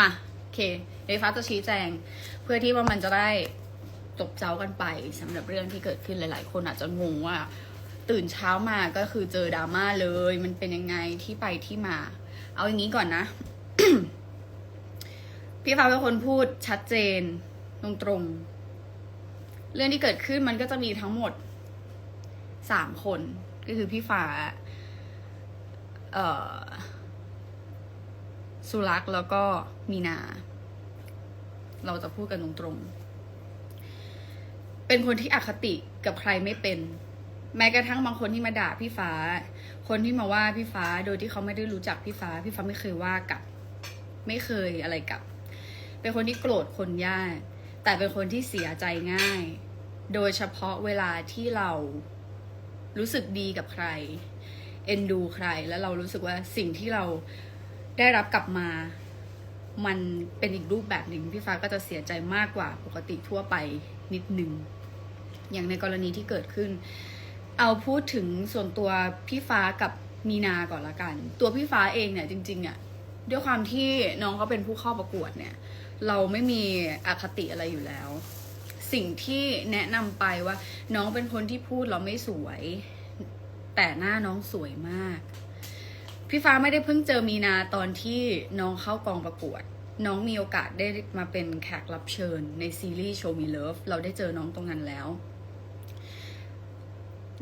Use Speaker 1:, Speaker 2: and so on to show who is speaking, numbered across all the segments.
Speaker 1: มาโอเคเดยวฟ้าจะชี้แจง เพื่อที่ว่ามันจะได้จบเจ้ากันไปสำหรับเรื่องที่เกิดขึ้นหลาย ๆ คนอาจจะงงว่า ตื่นเช้ามาก็คือเจอดราม่าเลย มันเป็นยังไงที่ไปที่มา เอาอย่างนี้ก่อนนะ พี่ฟ้าเป็นคนพูดชัดเจนตรงๆเรื่องที่เกิดขึ้นมันก็จะมีทั้งหมดสามคน ก็คือพี่ฟ้า เอ่อ สุรักษ์แล้วก็มีนา เราจะพูดกันตรงๆ เป็นคนที่อคติกับใครไม่เป็น แม้กระทั่งบางคนที่มาด่าพี่ฟ้า คนที่มาว่าพี่ฟ้าโดยที่เขาไม่ได้รู้จักพี่ฟ้า พี่ฟ้าไม่เคยว่ากับ ไม่เคยอะไรกับ เป็นคนที่โกรธคนยาก แต่เป็นคนที่เสียใจง่าย โดยเฉพาะเวลาที่เรารู้สึกดีกับใคร เอ็นดูใคร แล้วเรารู้สึกว่าสิ่งที่เรา ได้รับกลับมา มันเป็นอีกรูปแบบหนึ่งพี่ฟ้าก็จะเสียใจมากกว่าปกติทั่วไปนิดนึงอย่างในกรณีที่เกิดขึ้น เอาพูดถึงส่วนตัวพี่ฟ้ากับมีนาก่อนละกัน ตัวพี่ฟ้าเองเนี่ยจริงๆอะด้วยความที่น้องเขาเป็นผู้เข้าประกวดเนี่ย เราไม่มีอคติอะไรอยู่แล้ว สิ่งที่แนะนำไปว่า น้องเป็นคนที่พูดเราไม่สวย แต่หน้าน้องสวยมาก พี่ฟ้าไม่ได้เพิ่งเจอมีนาตอนที่น้องเข้ากองประกวด น้องมีโอกาสได้มาเป็นแขกรับเชิญ ในซีรีส์ Show Me Love เราได้เจอน้องตรงนั้นแล้ว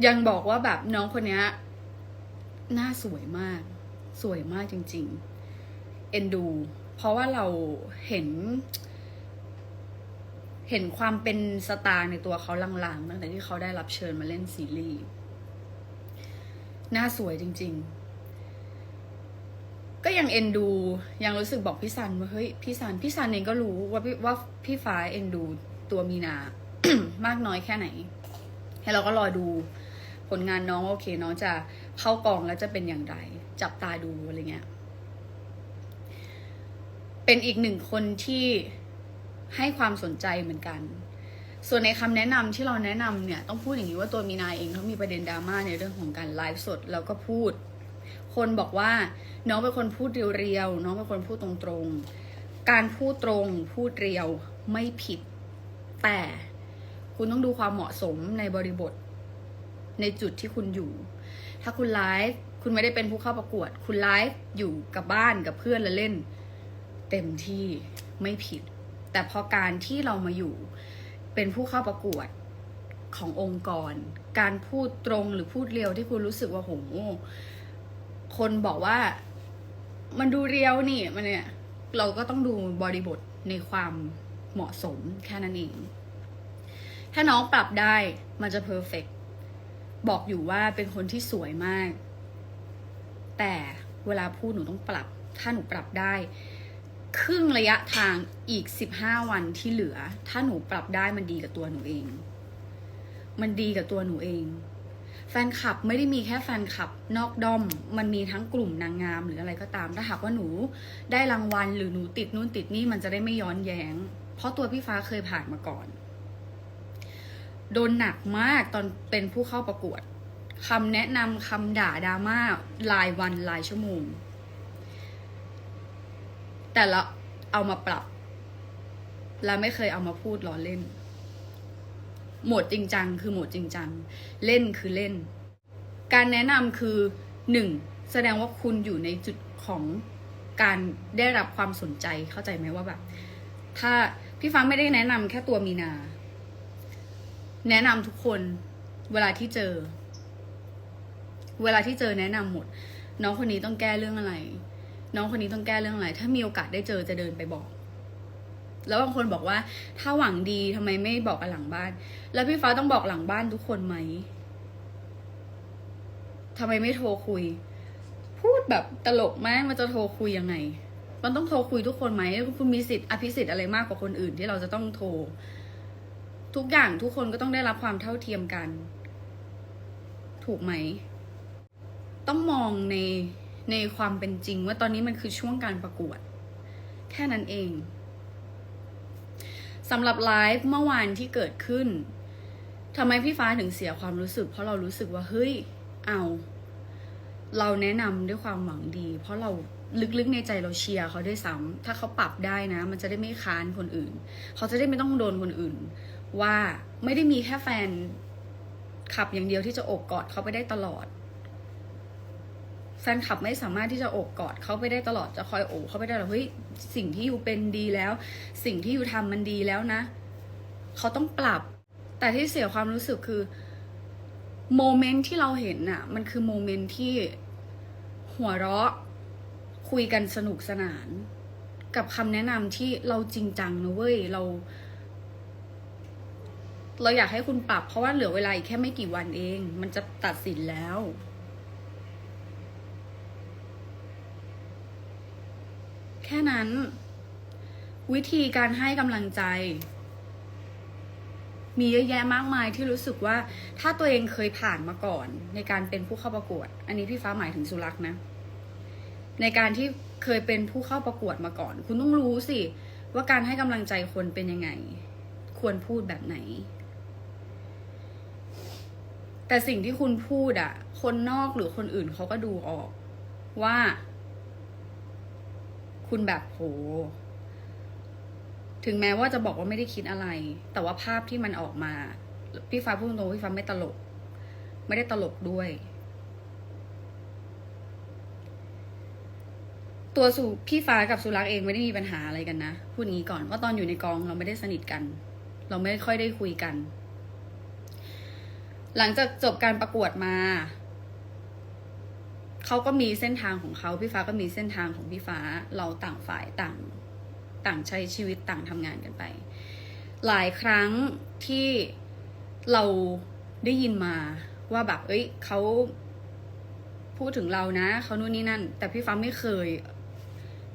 Speaker 1: ยังบอกว่าแบบน้องคนนี้หน้าสวยมาก สวยมากจริง ๆ เอ็นดู เพราะว่าเราเห็น เห็นความเป็นสตาร์ในตัวเขาลางๆตั้งแต่ที่เขาได้รับเชิญมาเล่นซีรีส์หน้าสวยจริง ๆ ก็ยังเอ็นดู ยังรู้สึกบอกพี่ซันว่าเฮ้ยพี่ซันพี่ซันเองก็รู้ว่าพี่ว่าพี่ฟ้าเอ็นดูตัวมีนา มากน้อยแค่ไหน ให้เราก็รอดูผลงานน้องโอเคน้องจะเข้ากองแล้วจะเป็นอย่างไร จับตาดูอะไรเงี้ย เป็นอีกหนึ่งคนที่ให้ความสนใจเหมือนกัน ส่วนในคำแนะนำที่เราแนะนำเนี่ย ต้องพูดอย่างนี้ว่าตัวมีนาเองเขามีประเด็นดราม่าในเรื่องของการไลฟ์สดแล้วก็พูด คนบอกว่าน้องเป็นคนพูดเรียวๆน้องเป็นคนพูดตรงๆ การพูดตรงพูดเรียวไม่ผิด แต่คุณต้องดูความเหมาะสมในบริบท ในจุดที่คุณอยู่ ถ้าคุณไลฟ์คุณไม่ได้เป็นผู้เข้าประกวด คุณไลฟ์อยู่กับบ้านกับเพื่อนแล้วเล่น เต็มที่ไม่ผิด แต่พอการที่เรามาอยู่เป็นผู้เข้าประกวดขององค์กร การพูดตรงหรือพูดเรียวที่คุณรู้สึกว่าโห คนบอกว่ามันดูเรียวนี่มันเนี่ย เราก็ต้องดูบริบทในความเหมาะสมแค่นั้นเอง ถ้าน้องปรับได้มันจะเพอร์เฟกบอกอยู่ว่าเป็นคนที่สวยมาก แต่เวลาพูดหนูต้องปรับ ถ้าหนูปรับได้ ครึ่งระยะทางอีก 15 วันที่เหลือ ถ้าหนูปรับได้มันดีกับตัวหนูเอง มันดีกับตัวหนูเอง แฟนคลับไม่ได้มีแค่แฟนคลับนอกด้อม มันมีทั้งกลุ่มนางงามหรืออะไรก็ตาม ถ้าหากว่าหนูได้รางวัลหรือหนูติดนู่นติดนี่มันจะได้ไม่ย้อนแย้ง เพราะตัวพี่ฟ้าเคยผ่านมาก่อน โดนหนักมากตอนเป็นผู้เข้าประกวดคำแนะนำคำด่าดราม่ารายวันรายชั่วโมง แต่ละเอามาปรับ แล้วไม่เคยเอามาพูดล้อเล่น โหมดจริงจังคือโหมดจริงจัง เล่นคือเล่น การแนะนำคือหนึ่งแสดงว่าคุณอยู่ในจุดของการได้รับความสนใจเข้าใจไหมว่าแบบ ถ้าพี่ฟังไม่ได้แนะนำแค่ตัวมีนา แนะนำทุกคนเวลาที่เจอ เวลาที่เจอแนะนำหมด น้องคนนี้ต้องแก้เรื่องอะไร น้องคนนี้ต้องแก้เรื่องอะไร ถ้ามีโอกาสได้เจอจะเดินไปบอก แล้วบางคนบอกว่าถ้าหวังดีทำไมไม่บอกกันหลังบ้าน แล้วพี่ฟ้าต้องบอกหลังบ้านทุกคนไหมทำไมไม่โทรคุย พูดแบบตลกมากมันจะโทรคุยยังไง มันต้องโทรคุยทุกคนไหมคุณมีสิทธิ์อภิสิทธิ์อะไรมากกว่าคนอื่นที่เราจะต้องโทร ทุกอย่างทุกคนก็ต้องได้รับความเท่าเทียมกัน ถูกไหม ต้องมองในในความเป็นจริงว่าตอนนี้มันคือช่วงการประกวด แค่นั้นเอง สำหรับไลฟ์เมื่อวานที่เกิดขึ้นทำไมพี่ฟ้าถึงเสียความรู้สึก เพราะเรารู้สึกว่าเฮ้ยเอา เราแนะนำด้วยความหวังดี เพราะเราลึกๆในใจเราเชียร์เขาด้วยซ้ำถ้าเขาปรับได้นะ มันจะได้ไม่ค้านคนอื่น เขาจะได้ไม่ต้องโดนคนอื่น ว่าไม่ได้มีแค่แฟนขับอย่างเดียวที่จะโอบกอดเขาไปได้ตลอด แฟนคลับไม่สามารถที่จะโอบกอดเขาไปได้ตลอดจะคอยโอบเขาไปได้หรอกเฮ้ยสิ่งที่อยู่เป็นดีแล้ว สิ่งที่อยู่ทำมันดีแล้วนะเขาต้องปรับ แต่ที่เสียความรู้สึกคือโมเมนต์ที่เราเห็นน่ะ มันคือโมเมนต์ที่หัวเราะคุยกันสนุกสนาน กับคำแนะนำที่เราจริงจังนะเว้ยเรา เราอยากให้คุณปรับ เพราะว่าเหลือเวลาอีกแค่ไม่กี่วันเอง มันจะตัดสินแล้ว ค่นั้น วิธีการให้กำลังใจ มีเยอะแยะมากมายที่รู้สึกว่า ถ้าตัวเองเคยผ่านมาก่อน ในการเป็นผู้เข้าประกวด อันนี้พี่ฟ้าหมายถึงสุรักษ์นะ ในการที่เคยเป็นผู้เข้าประกวดมาก่อน คุณต้องรู้สิว่าการให้กำลังใจคนเป็นยังไง ควรพูดแบบไหน แต่สิ่งที่คุณพูดอะคนนอกหรือคนอื่นเขาก็ดูออกว่า คุณแบบโห ถึงแม้ว่าจะบอกว่าไม่ได้คิดอะไร แต่ว่าภาพที่มันออกมา พี่ฟ้าพูดตรงๆพี่ฟ้าไม่ตลก ไม่ได้ตลกด้วย ตัวสุพี่ฟ้ากับสุรักษ์เองไม่ได้มีปัญหาอะไรกันนะ พูดงี้ก่อนว่าตอนอยู่ในกองเราไม่ได้สนิทกัน เราไม่ค่อยได้คุยกัน หลังจากจบการประกวดมา เขาก็มีเส้นทางของเขาพี่ฟ้าก็มีเส้นทางของพี่ฟ้าเราต่างฝ่ายต่างต่างใช้ชีวิตต่างทำงานกันไป หลายครั้งที่เราได้ยินมาว่าแบบ เอ้ยเขาพูดถึงเรานะเขานู่นนี่นั่น แต่พี่ฟ้าไม่เคย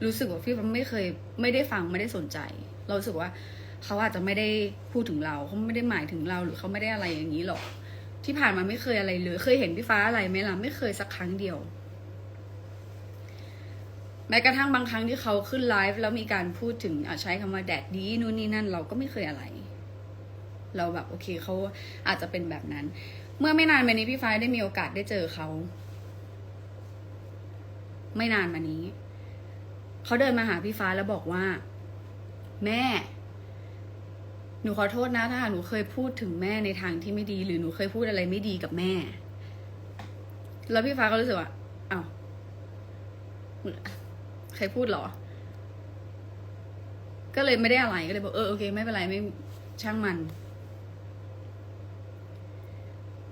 Speaker 1: รู้สึกว่าพี่ฟ้าไม่เคย ไม่ได้ฟังไม่ได้สนใจ เราสึกว่าเขาอาจจะไม่ได้พูดถึงเราเขาไม่ได้หมายถึงเราหรือเขาไม่ได้อะไรอย่างนี้หรอก ที่ผ่านมาไม่เคยอะไรเลย เคยเห็นพี่ฟ้าอะไรไหมล่ะไม่เคยสักครั้งเดียว แม้กระทั่งบางครั้งที่เขาขึ้นไลฟ์แล้วมีการพูดถึงใช้คำว่าแดดดีนู่นนี่นั่น เราก็ไม่เคยอะไร เราแบบโอเคเขาอาจจะเป็นแบบนั้น เมื่อไม่นานมานี้พี่ฟ้าได้มีโอกาสได้เจอเขา ไม่นานมานี้ เขาเดินมาหาพี่ฟ้าแล้วบอกว่า แม่ หนูขอโทษนะ ถ้าหากหนูเคยพูดถึงแม่ในทางที่ไม่ดี หรือหนูเคยพูดอะไรไม่ดีกับแม่ แล้วพี่ฟ้าก็รู้สึกว่าอ้าว ใครพูดเหรอ ก็เลยไม่ได้อะไรก็เลยบอกเออโอเค ไม่เป็นไรไม่ช่างมัน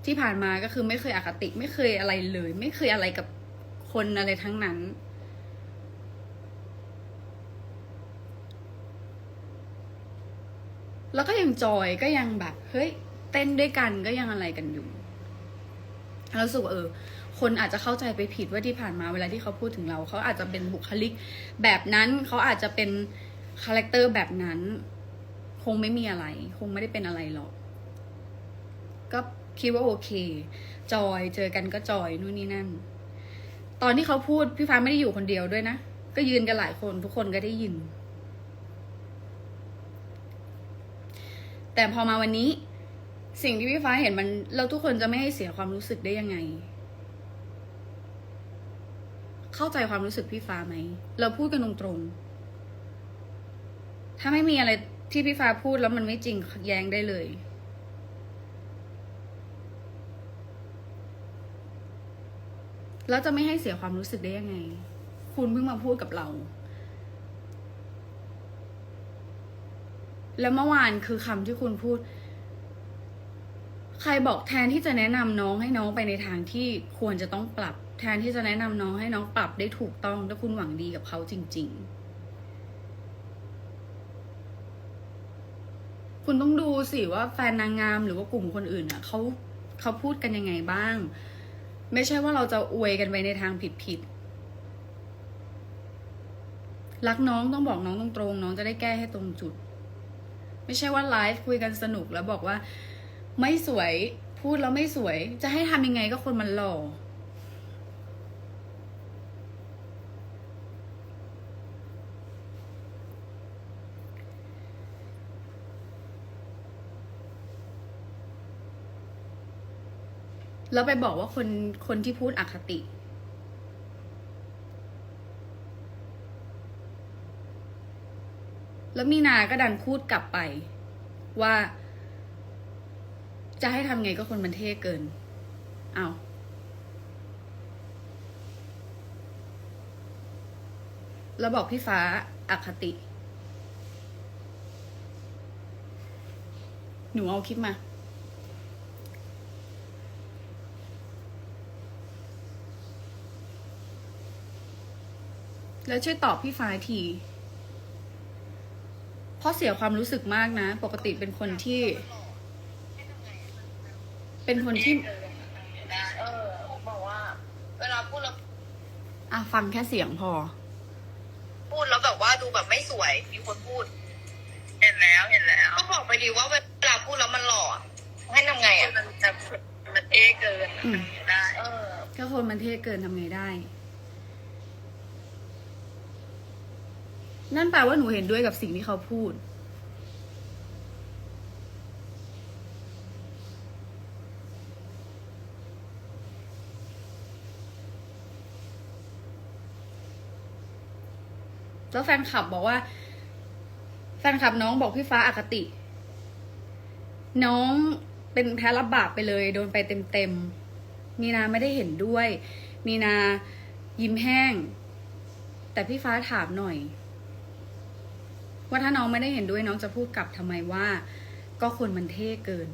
Speaker 1: ที่ผ่านมาก็คือไม่เคยอคติ ไม่เคยอะไรเลย ไม่เคยอะไรกับคนอะไรทั้งนั้นแล้วก็ยังจอยก็ยังแบบ เฮ้ย เต้นด้วยกันก็ยังอะไรกันอยู่แล้วสึกว่าเออ คนอาจจะเข้าใจไปผิดว่าที่ผ่านมาเวลาที่เขาพูดถึงเราเขาอาจจะเป็นบุคลิกแบบนั้นเขาอาจจะเป็นคาแรคเตอร์แบบนั้น คงไม่มีอะไร คงไม่ได้เป็นอะไรหรอก ก็คิดว่าโอเค จอยเจอกันก็จอยนู่นนี่นั่น ตอนที่เขาพูดพี่ฟ้าไม่ได้อยู่คนเดียวด้วยนะ ก็ยืนกันหลายคนทุกคนก็ได้ยิน แต่พอมาวันนี้สิ่งที่พี่ฟ้าเห็นมันเราทุกคนจะไม่ให้เสียความรู้สึกได้ยังไง เข้าใจความรู้สึกพี่ฟ้าไหม เราพูดกันตรงๆ ถ้าไม่มีอะไรที่พี่ฟ้าพูดแล้วมันไม่จริงแย้งได้เลย แล้วจะไม่ให้เสียความรู้สึกได้ยังไง คุณเพิ่งมาพูดกับเรา แล้วเมื่อวานคือคำที่คุณพูด ใครบอกแทนที่จะแนะนำน้องให้น้องไปในทางที่ควรจะต้องปรับ แทนที่จะแนะนำน้องให้น้องปรับได้ถูกต้องถ้าคุณหวังดีกับเขาจริง ๆคุณต้องดูสิว่าแฟนนางงามหรือว่ากลุ่มคนอื่นอะเขาเขาพูดกันยังไงบ้าง ไม่ใช่ว่าเราจะอวยกันไปในทางผิดๆรักน้องต้องบอกน้องตรงๆน้องจะได้แก้ให้ตรงจุด ไม่ใช่ว่าไลฟ์คุยกันสนุกแล้วบอกว่า ไม่สวยพูดแล้วไม่สวย จะให้ทำยังไงก็คนมันหล่อ แล้วไปบอกว่าคนคนที่พูดอคติ แล้วมีนาก็ดันพูดกลับไป ว่า จะให้ทำไงก็คนมันเท่เกิน เอาแล้วบอกพี่ฟ้าอาคติ หนูเอาคลิปมา แล้วช่วยตอบพี่ฟ้าที เพราะเสียความรู้สึกมากนะ ปกติเป็นคนที่ เป็นคนที่
Speaker 2: เออบอกว่า เวลาพูดแล้ว
Speaker 1: อะฟังแค่เสียงพอ
Speaker 2: พูดแล้วแบบว่าดูแบบไม่สวย มีคนพูด เห็นแล้วเห็นแล้ว ก็บอกไปดีว่าเวลาพูดแล้วมันหล่อให้ทำไงอะมันจะมันเอเกิน
Speaker 1: อืม
Speaker 2: ได้ เออ
Speaker 1: ก็คนมันเท่เกินทำไงได้ นั่นแปลว่าหนูเห็นด้วยกับสิ่งที่เขาพูด แล้วแฟนคลับบอกว่า แฟนคลับน้องบอกพี่ฟ้าอาคติ น้องเป็นแพ้รับบาปไปเลย โดนไปเต็มๆ มีนาไม่ได้เห็นด้วย มีนายิ้มแห้ง แต่พี่ฟ้าถามหน่อย ว่าถ้าน้องไม่ได้เห็นด้วยน้องจะพูดกลับทำไมว่า ก็คนมันเท่เกิน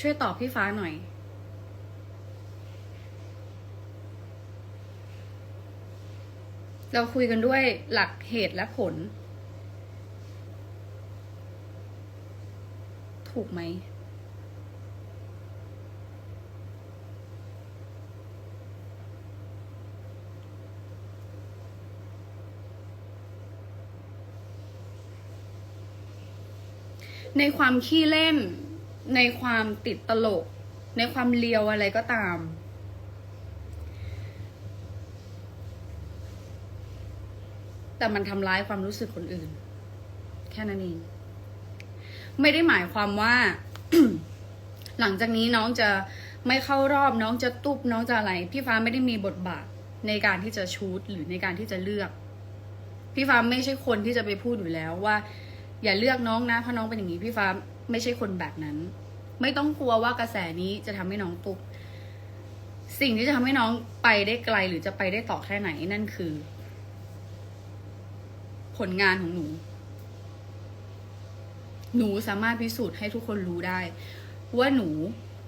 Speaker 1: ช่วยตอบพี่ฟ้าหน่อยเราคุยกันด้วยหลักเหตุและผล ถูกไหม ในความขี้เล่น ในความติดตลก ในความเลียวอะไรก็ตาม แต่มันทำร้ายความรู้สึกคนอื่น แค่นั้นเอง ไม่ได้หมายความว่า หลังจากนี้น้องจะไม่เข้ารอบน้องจะตุบน้องจะอะไร พี่ฟ้าไม่ได้มีบทบาทในการที่จะชูดหรือในการที่จะเลือก พี่ฟ้าไม่ใช่คนที่จะไปพูดอยู่แล้วว่า อย่าเลือกน้องนะเพราะน้องเป็นอย่างนี้พี่ฟ้าไม่ใช่คนแบบนั้น ไม่ต้องกลัวว่ากระแสนี้จะทำให้น้องตุบสิ่งที่จะทำให้น้องไปได้ไกลหรือจะไปได้ต่อแค่ไหนนั่นคือ ผลงานของหนู หนูสามารถพิสูจน์ให้ทุกคนรู้ได้ ว่าหนู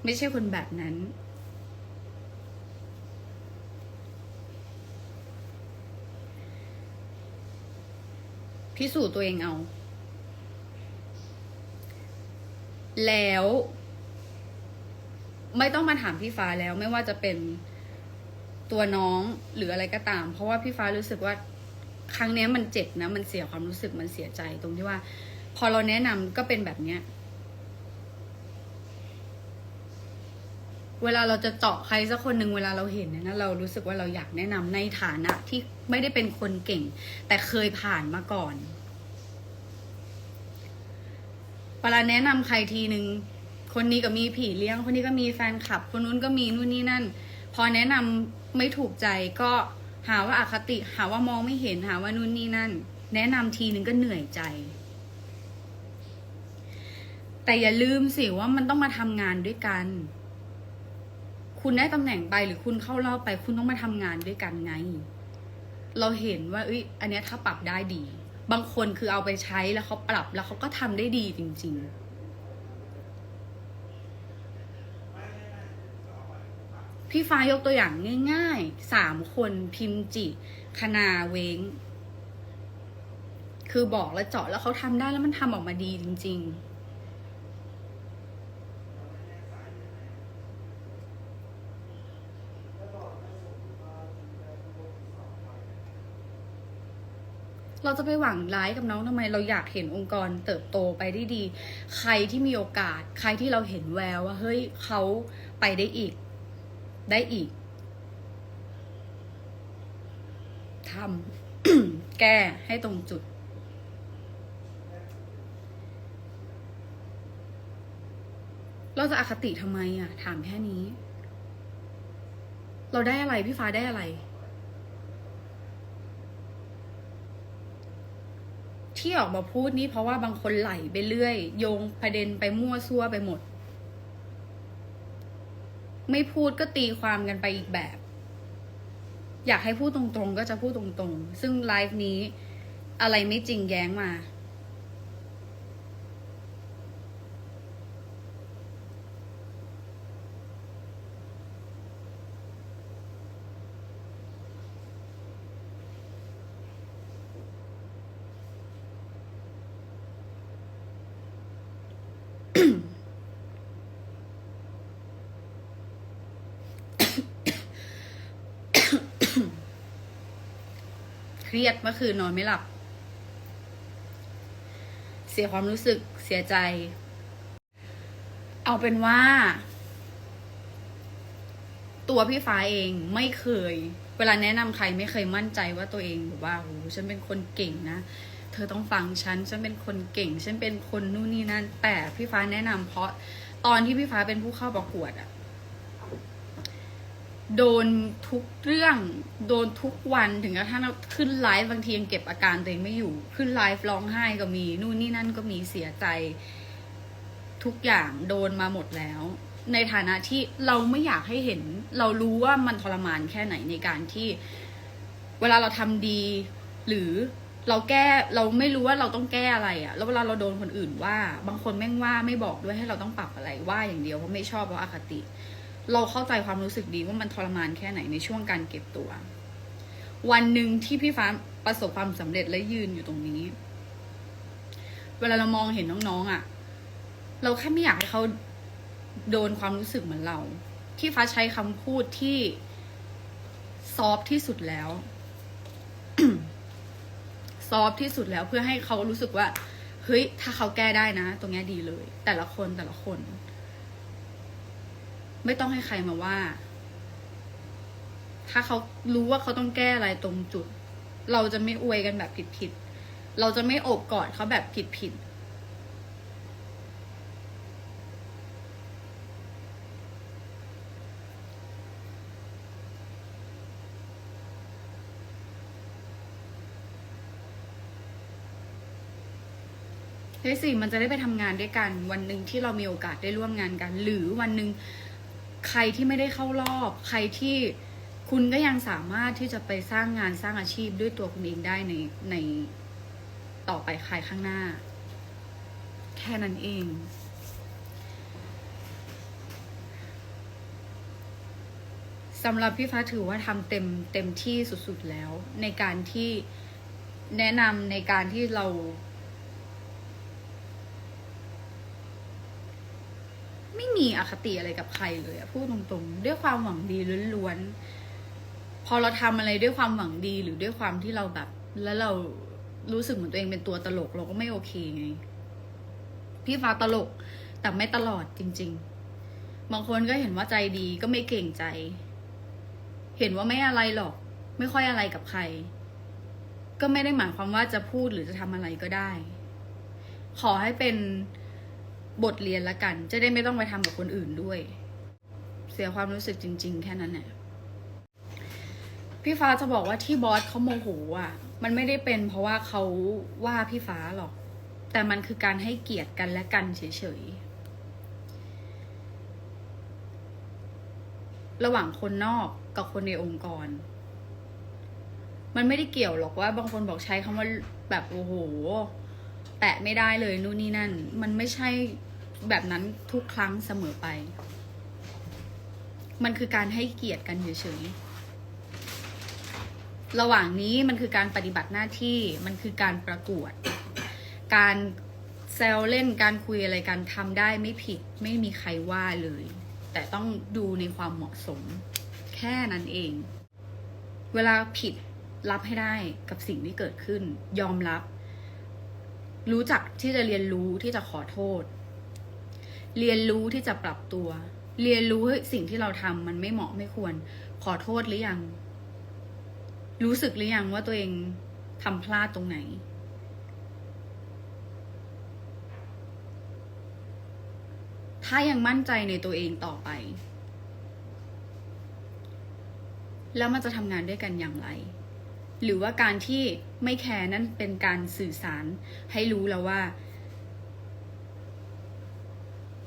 Speaker 1: ไม่ใช่คนแบบนั้นพิสูจน์ตัวเองเอา แล้ว ไม่ต้องมาถามพี่ฟ้าแล้ว ไม่ว่าจะเป็นตัวน้องหรืออะไรก็ตาม เพราะว่าพี่ฟ้ารู้สึกว่าครั้งนี้มันเจ็บนะ มันเสียความรู้สึกมันเสียใจตรงที่ว่า พอเราแนะนำก็เป็นแบบเนี้ย เวลาเราจะเจาะใครสักคนหนึ่งเวลาเราเห็นเนี่ยนะเรารู้สึกว่าเราอยากแนะนำในฐานะที่ไม่ได้เป็นคนเก่ง แต่เคยผ่านมาก่อนเว ลาแนะนำใครทีหนึ่งคนนี้ก็มีผีเลี้ยง คนนี้ก็มีแฟนคลับ คนนู้นก็มีนู่นนี่นั่น พอแนะนำไม่ถูกใจก็หาว่าอาคติหาว่ามองไม่เห็นหาว่านู่นนี่นั่น แนะนำทีหนึ่งก็เหนื่อยใจ แต่อย่าลืมสิว่ามันต้องมาทำงานด้วยกัน คุณได้ตำแหน่งไปหรือคุณเข้ารอบไป คุณต้องมาทำงานด้วยกันไง เราเห็นว่าเอ้ย อันนี้ถ้าปรับได้ดี บางคนคือเอาไปใช้แล้วเขาปรับแล้วเขาก็ทำได้ดีจริง ๆพี่ฟ้ายกตัวอย่างง่ายๆ สามคนพิมพ์จิ คณาเวง คือบอกแล้วเจาะแล้วเขาทำได้แล้วมันทำออกมาดีจริง ๆ เราจะไปหวังร้ายกับน้องทำไม เราอยากเห็นองค์กรเติบโตไปได้ดี ใครที่มีโอกาส ใครที่เราเห็นแววว่าเฮ้ยเขาไปได้อีก ได้อีกทำแก้ให้ตรงจุดเราจะอคติทำไมอะ ถามแค่นี้ เราได้อะไร พี่ฟ้าได้อะไร ที่ออกมาพูดนี่เพราะว่าบางคนไหลไปเรื่อย โยงประเด็นไปมั่วซั่วไปหมด ไม่พูดก็ตีความกันไปอีกแบบ อยากให้พูดตรงๆ ก็จะพูดตรงๆ ซึ่งไลฟ์นี้อะไรไม่จริงแย้งมา เครียดเมื่อคืนนอนไม่หลับ เสียความรู้สึกเสียใจ เอาเป็นว่า ตัวพี่ฟ้าเองไม่เคย เวลาแนะนำใครไม่เคยมั่นใจว่าตัวเองแบบว่าโอ้โหฉันเป็นคนเก่งนะเธอต้องฟังฉันฉันเป็นคนเก่ง ฉันเป็นคนนู่นนี่นั่น แต่พี่ฟ้าแนะนำเพราะตอนที่พี่ฟ้าเป็นผู้เข้าประกวดอะ โดนทุกเรื่องโดนทุกวันถึงกระทั่งขึ้นไลฟ์บางทียังเก็บอาการตัวเองไม่อยู่ ขึ้นไลฟ์ร้องไห้ก็มี นู่นนี่นั่นก็มีเสียใจ ทุกอย่างโดนมาหมดแล้ว ในฐานะที่เราไม่อยากให้เห็น เรารู้ว่ามันทรมานแค่ไหนในการที่ เวลาเราทำดี หรือเราแก้เราไม่รู้ว่าเราต้องแก้อะไรอะแล้วเวลาเราโดนคนอื่นว่า บางคนแม่งว่าไม่บอกด้วยให้เราต้องปรับอะไรว่าอย่างเดียวเพราะไม่ชอบเพราะอคติ เราเข้าใจความรู้สึกดีว่ามันทรมานแค่ไหนในช่วงการเก็บตัว วันหนึ่งที่พี่ฟ้าประสบความสำเร็จและยืนอยู่ตรงนี้ เวลาเรามองเห็นน้องๆอะ่ะ เราแค่ไม่อยากให้เขาโดนความรู้สึกเหมือนเรา ที่ฟ้าใช้คำพูดที่ซอฟที่สุดแล้วซอฟที่สุดแล้วเพื่อให้เขารู้สึกว่า เฮ้ย ถ้าเขาแก้ได้นะ ตรงนี้ดีเลย แต่ละคนแต่ละคน ไม่ต้องให้ใครมาว่า ถ้าเขารู้ว่าเขาต้องแก้อะไรตรงจุด เราจะไม่อวยกันแบบผิดๆเราจะไม่โอบกอดเขาแบบผิดๆเฮ้ยสิมันจะได้ไปทำงานด้วยกัน วันหนึ่งที่เรามีโอกาสได้ร่วมงานกัน หรือวันหนึ่ง ใครที่ไม่ได้เข้ารอบ ใครที่คุณก็ยังสามารถที่จะไปสร้างงานสร้างอาชีพด้วยตัวคุณเองได้ในในต่อไปใครข้างหน้า แค่นั้นเอง สำหรับพี่ฟ้าถือว่าทำเต็มเต็มที่สุดๆแล้ว ในการที่แนะนำในการที่เรา ไม่มีอคติอะไรกับใครเลยอะพูดตรงๆ ด้วยความหวังดีล้วนๆ พอเราทำอะไรด้วยความหวังดีหรือด้วยความที่เราแบบ แล้วเรารู้สึกเหมือนตัวเองเป็นตัวตลกเราก็ไม่โอเคไง พี่ฟ้าตลกแต่ไม่ตลอดจริง ๆ บางคนก็เห็นว่าใจดีก็ไม่เก่งใจ เห็นว่าไม่อะไรหรอก ไม่ค่อยอะไรกับใคร ก็ไม่ได้หมายความว่าจะพูดหรือจะทำอะไรก็ได้ ขอให้เป็น บทเรียนละกัน จะได้ไม่ต้องไปทำกับคนอื่นด้วย เสียความรู้สึกจริง ๆ แค่นั้นแหละพี่ฟ้าจะบอกว่าที่บอสเขาโมโหอะ มันไม่ได้เป็นเพราะว่าเขาว่าพี่ฟ้าหรอก แต่มันคือการให้เกียรติกันและกันเฉยๆ ระหว่างคนนอกกับคนในองค์กร มันไม่ได้เกี่ยวหรอกว่า บางคนบอกใช้คำว่าแบบโอ้โห แตะไม่ได้เลยนู่นนี่นั่น มันไม่ใช่แบบนั้นทุกครั้งเสมอไป มันคือการให้เกียรติกันเฉยๆ ระหว่างนี้มันคือการปฏิบัติหน้าที่ มันคือการประกวด การแซวเล่น การคุยอะไรกันทำได้ไม่ผิด ไม่มีใครว่าเลย แต่ต้องดูในความเหมาะสม แค่นั้นเอง เวลาผิดรับให้ได้กับสิ่งที่เกิดขึ้น ยอมรับ รู้จักที่จะเรียนรู้ที่จะขอโทษ เรียนรู้ที่จะปรับตัว เรียนรู้สิ่งที่เราทำมันไม่เหมาะไม่ควร ขอโทษหรือยัง รู้สึกหรือยังว่าตัวเองทำพลาดตรงไหน ถ้ายังมั่นใจในตัวเองต่อไป แล้วมันจะทำงานด้วยกันอย่างไร หรือว่าการที่ไม่แคร์นั่นเป็นการสื่อสารให้รู้แล้วว่า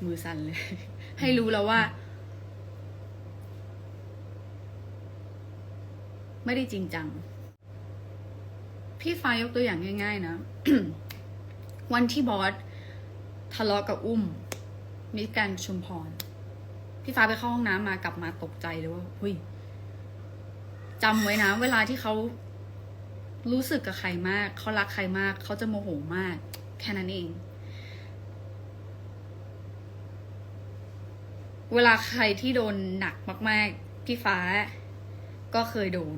Speaker 1: มือสั่นเลย ให้รู้แล้วว่า ไม่ได้จริงจัง พี่ฟ้ายกตัวอย่างง่าย ๆ นะ วันที่บอสทะเลาะกับอุ้มมิสแกรนชุมพร พี่ฟ้าไปเข้าห้องน้ำมากลับมาตกใจเลยว่าเฮ้ยจำไว้นะ เวลาที่เขา รู้สึกกับใครมาก เขารักใครมาก เขาจะโมโหมาก แค่นั้นเอง เวลาใครที่โดนหนักมาก ๆ พี่ฟ้า ก็เคยโดน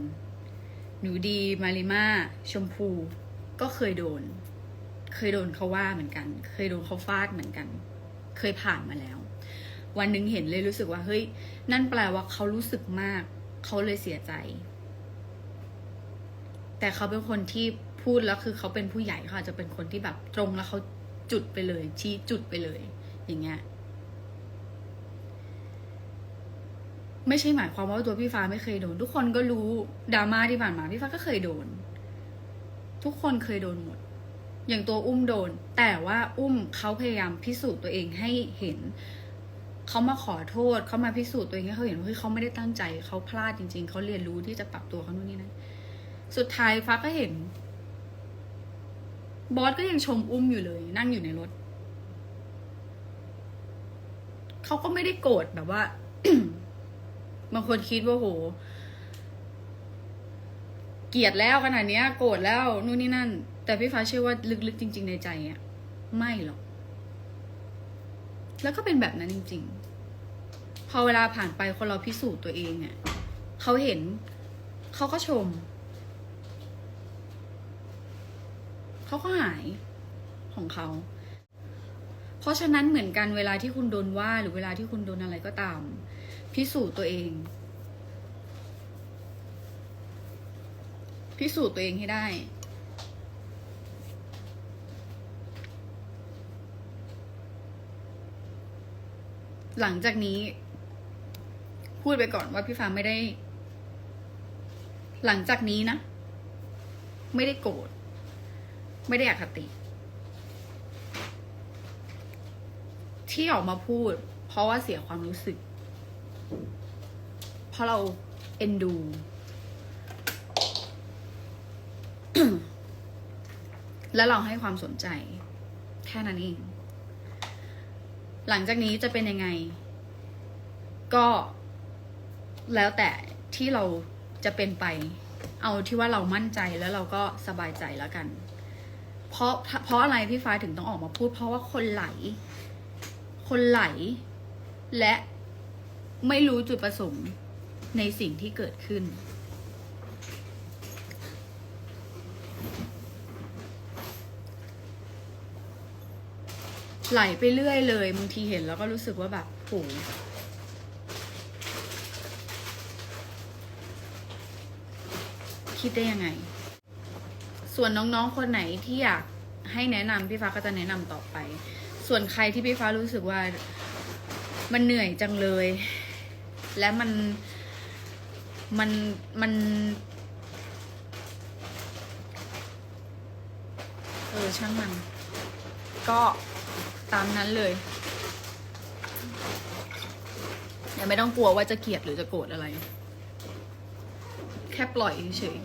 Speaker 1: หนูดีมาริมาชมพู ก็เคยโดน เคยโดนเขาว่าเหมือนกัน เคยโดนเขาฟาดเหมือนกัน เคยผ่านมาแล้ว วันหนึ่งเห็นเลยรู้สึกว่าเฮ้ย นั่นแปลว่าเขารู้สึกมาก เขาเลยเสียใจ แต่เขาเป็นคนที่พูดแล้วคือเขาเป็นผู้ใหญ่เขาอาจจะเป็นคนที่แบบตรงแล้วเขาจุดไปเลย ชี้จุดไปเลย อย่างเงี้ยไม่ใช่หมายความว่าตัวพี่ฟ้าไม่เคยโดน ทุกคนก็รู้ดราม่าที่ผ่านมาพี่ฟ้าก็เคยโดน ทุกคนเคยโดนหมด อย่างตัวอุ้มโดน แต่ว่าอุ้มเขาพยายามพิสูจน์ตัวเองให้เห็นเขามาขอโทษเขามาพิสูจน์ตัวเองให้เขาเห็นว่าเฮ้ยเขาไม่ได้ตั้งใจเขาพลาดจริง ๆเขาเรียนรู้ที่จะปรับตัวเขาโน่นนี่นั่น สุดท้ายฟ้าก็เห็น บอสก็ยังชมอุ้มอยู่เลย นั่งอยู่ในรถ เขาก็ไม่ได้โกรธแบบว่าบางคนคิดว่าโห เกลียดแล้วขนาดนี้ โกรธแล้วนู่นนี่นั่น แต่พี่ฟ้าเชื่อว่าลึกๆจริง ๆ ในใจอะไม่หรอก แล้วก็เป็นแบบนั้นจริง ๆ พอเวลาผ่านไปคนเราพิสูจน์ตัวเองอะเขาเห็น เขาก็ชม เขาก็หายของเขา เพราะฉะนั้นเหมือนกันเวลาที่คุณโดนว่าหรือเวลาที่คุณโดนอะไรก็ตาม พิสูจน์ตัวเอง พิสูจน์ตัวเองให้ได้หลังจากนี้ พูดไปก่อนว่าพี่ฟ้าไม่ได้ หลังจากนี้นะ ไม่ได้โกรธ ไม่ได้อคติ ที่ออกมาพูด เพราะว่าเสียความรู้สึก เพราะเราเอ็นดู และเราให้ความสนใจ แค่นั้นเอง หลังจากนี้จะเป็นยังไง ก็แล้วแต่ที่เราจะเป็นไป เอาที่ว่าเรามั่นใจแล้วเราก็สบายใจแล้วกัน เพราะเพราะอะไรพี่ฟ้าถึงต้องออกมาพูด เพราะว่าคนไหล คนไหล และไม่รู้จุดประสงค์ในสิ่งที่เกิดขึ้น ไหลไปเรื่อยเลยบางทีเห็นแล้วก็รู้สึกว่าแบบโหคิดได้ยังไง ส่วนน้องๆคนไหนที่อยากให้แนะนำพี่ฟ้าก็จะแนะนำต่อไป ส่วนใครที่พี่ฟ้ารู้สึกว่ามันเหนื่อยจังเลย และมันมันมันเออช่างมัน ก็ตามนั้นเลยอย่าไม่ต้องกลัวว่าจะเกลียดหรือจะโกรธอะไร แค่ปล่อยเฉย